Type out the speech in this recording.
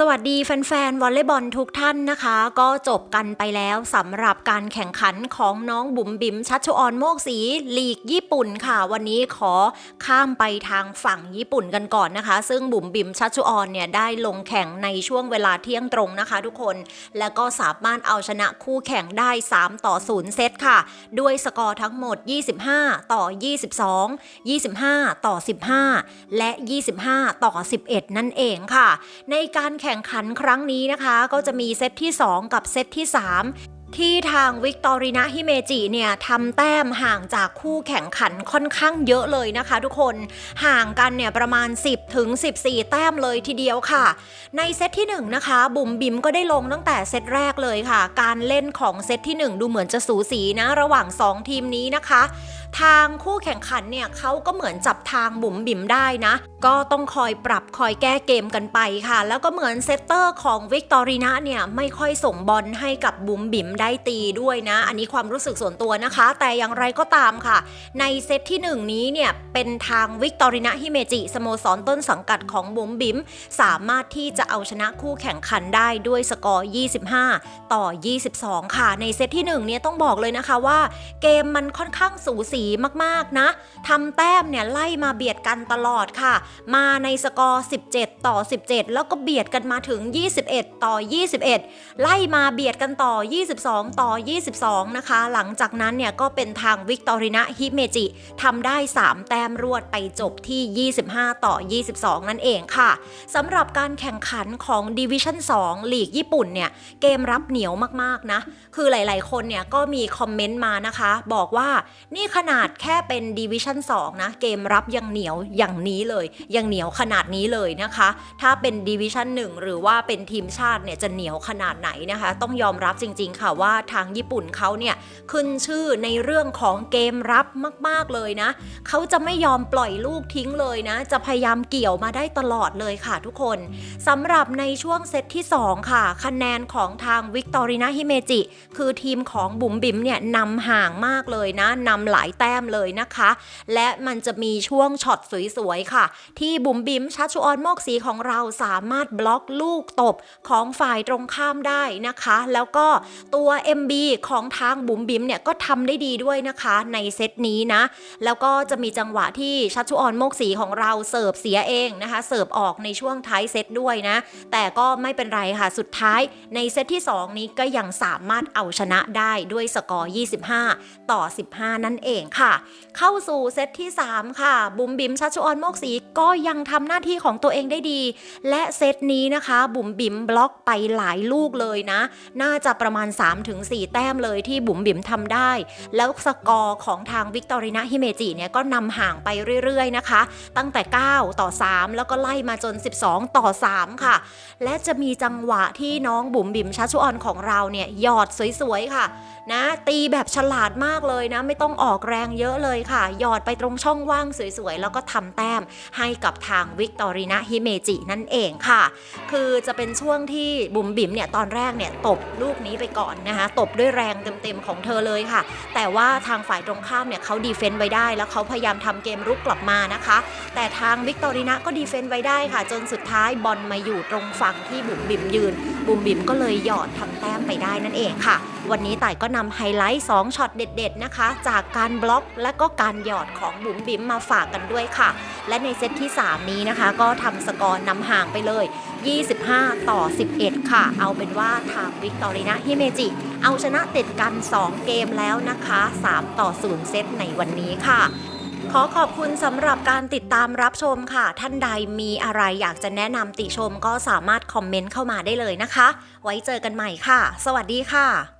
สวัสดีแฟนๆวอลเลย์บอลทุกท่านนะคะ ก็จบกันไปแล้วสำหรับการแข่งขันของน้องบุ๋มบิ๋มชัชชออนโมกศรีลีกญี่ปุ่นค่ะ วันนี้ขอข้ามไปทางฝั่งญี่ปุ่นกันก่อนนะคะ ซึ่งบุ๋มบิ๋มชัชชออนเนี่ยได้ลงแข่งในช่วงเวลาเที่ยงตรงนะคะ ทุกคน แล้วก็สามารถเอาชนะคู่แข่งได้ 3 ต่อ 0 เซตค่ะ ด้วยสกอร์ทั้งหมด 25 ต่อ 22 25 ต่อ 15 และ 25 ต่อ 11 นั่นเองค่ะ ในการแแข่งขันครั้งนี้นะคะ ก็จะมีเซตที่ 2 กับเซตที่ 3ที่ทางวิกตอรินาฮิเมจิเนี่ยทำแต้มห่างจากคู่แข่งขันค่อนข้างเยอะเลยนะคะทุกคนห่างกันเนี่ยประมาณ 10 ถึง 14 แต้มเลยทีเดียวค่ะ ในเซตที่ 1 นะคะ บุ๋มบิ๋มก็ได้ลงตั้งแต่เซตแรกเลยค่ะ การเล่นของเซตที่ 1 ดูเหมือนจะสูสีนะ ระหว่าง 2 ทีมนี้นะคะ ทางคู่แข่งขันเนี่ยเขาก็เหมือนจับทางบุ๋มบิ๋มได้นะ ก็ต้องคอยปรับคอยแก้เกมกันไปค่ะ แล้วก็เหมือนเซตเตอร์ของวิกตอรีนาเนี่ยไม่ค่อยส่งบอลให้กับบุ๋มบิ๋มได้ตีด้วยนะ อันนี้ความรู้สึกส่วนตัวนะคะ แต่อย่างไรก็ตามค่ะ ในเซตที่ 1 นี้เนี่ยเป็นทางวิกตอรินาฮิเมจิสโมสรต้นสังกัดของบุ๋มบิ๋มสามารถที่จะเอาชนะคู่แข่งขันได้ด้วยสกอร์ 25 ต่อ 22 ค่ะ ในเซตที่1เนี่ยต้องบอกเลยนะคะว่า เกมมันค่อนข้างสูสีมากๆนะทำแต้มเนี่ยไล่มาเบียดกันตลอดค่ะ มาในสกอร์ 17 ต่อ 17 แล้วก็เบียดกันมาถึง 21 ต่อ 21 ไล่มาเบียดกันต่อ 22 ต่อ 22 นะคะ หลังจากนั้นเนี่ยก็เป็นทางวิกตอรินาฮิเมจิทำได้ 3 แต้มรวดไปจบที่ 25 ต่อ 22 นั่นเองค่ะสำหรับการแข่งขันของดิวิชั่น2ลีกญี่ปุ่นเนี่ยเกมรับเหนียวมากๆนะ คือหลายๆ คนเนี่ยก็มีคอมเมนต์มานะคะ บอกว่านี่ขนาดแค่เป็นดิวิชั่น2นะเกมรับยังเหนียวอย่างนี้เลย ยังเหนียวขนาดนี้เลยนะคะ ถ้าเป็นดิวิชั่น1หรือว่าเป็นทีมชาติเนี่ยจะเหนียวขนาดไหนนะคะ ต้องยอมรับจริง ๆ ค่ะว่าทางญี่ปุ่นเขาเนี่ยขึ้นชื่อในเรื่องของเกมรับมาก ๆเลยนะเขาจะไม่ยอมปล่อยลูกทิ้งเลยนะ จะพยายามเกี่ยวมาได้ตลอดเลยค่ะทุกคนสำหรับในช่วงเซตที่ 2 ค่ะ คะแนนของทางวิกตอรินาฮิเมจิคือทีมของบุ๋มบิ๋มเนี่ยนำห่างมากเลยนะนำหลายแต้มเลยนะคะ และมันจะมีช่วงช็อตสวยๆค่ะ ที่บุ๋มบิ๋มชัชชุออนโมกสีของเราสามารถบล็อกลูกตบของฝ่ายตรงข้ามได้นะคะ แล้วก็ตัว MB ของทางบุ๋มบิ๋มเนี่ยก็ทำได้ดีด้วยนะคะในเซตนี้นะ แล้วก็จะมีจังหวะที่ชัชชุออนโมกสีของเราเสิร์ฟเสียเองนะคะ เสิร์ฟออกในช่วงท้ายเซตด้วยนะ แต่ก็ไม่เป็นไรค่ะสุดท้ายในเซตที่ 2 นี้ก็ยังสามารถเอาชนะได้ด้วยสกอร์ 25 ต่อ 15 นั่นเองค่ะ เข้าสู่เซตที่ 3 ค่ะ บุ๋มบิ๋มชัชชุออนโมกสีก็ยังทำหน้าที่ของตัวเองได้ดี และเซตนี้นะคะ บุ๋มบิ๋มบล็อกไปหลายลูกเลยนะ น่าจะประมาณ 3-4 แต้มเลยที่บุ๋มบิ๋มทำได้ แล้วสกอร์ของทางวิกตอรินาฮิเมจิเนี่ยก็นำห่างไปเรื่อยๆนะคะ ตั้งแต่ 9 ต่อ 3 แล้วก็ไล่มาจน 12 ต่อ 3 ค่ะ และจะมีจังหวะที่น้องบุ๋มบิ๋มชัชชุออนของเราเนี่ยหยอดสวยๆค่ะ นะ ตีแบบฉลาดมากเลยนะ ไม่ต้องออกแรงรงเยอะเลยค่ะ หยอดไปตรงช่องว่างสวยๆ แล้วก็ทำแต้มให้กับทางวิกตอรินาฮิเมจินั่นเองค่ะ คือจะเป็นช่วงที่บุ๋มบิ๋มเนี่ยตอนแรกเนี่ยตบลูกนี้ไปก่อนนะคะตบด้วยแรงเต็มๆของเธอเลยค่ะ แต่ว่าทางฝ่ายตรงข้ามเนี่ยเขาดีเฟนต์ไว้ได้ แล้วเขาพยายามทำเกมรุกกลับมานะคะ แต่ทางวิกตอรินาก็ดีเฟนต์ไว้ได้ค่ะ จนสุดท้ายบอลมาอยู่ตรงฝั่งที่บุ๋มบิ๋มยืน บุ๋มบิมก็เลยหยอดทำแต้มไปได้นั่นเองค่ะ วันนี้ต่ายก็นำไฮไลท์ 2ช็อตเด็ด ๆ นะคะ จากการบล็อกและก็การหยอดของบุ๋มบิ๋มมาฝากกันด้วยค่ะ และในเซตที่ 3 นี้นะคะ ก็ทำสกอร์นำห่างไปเลย 25 ต่อ 11 ค่ะ เอาเป็นว่าทางวิกตอรินาฮิเมจิ เอาชนะติดกัน 2 เกมแล้วนะคะ 3 ต่อ 0 เซตในวันนี้ค่ะ ขอขอบคุณสำหรับการติดตามรับชมค่ะ ท่านใดมีอะไรอยากจะแนะนำติชมก็สามารถคอมเมนต์เข้ามาได้เลยนะคะ ไว้เจอกันใหม่ค่ะ สวัสดีค่ะ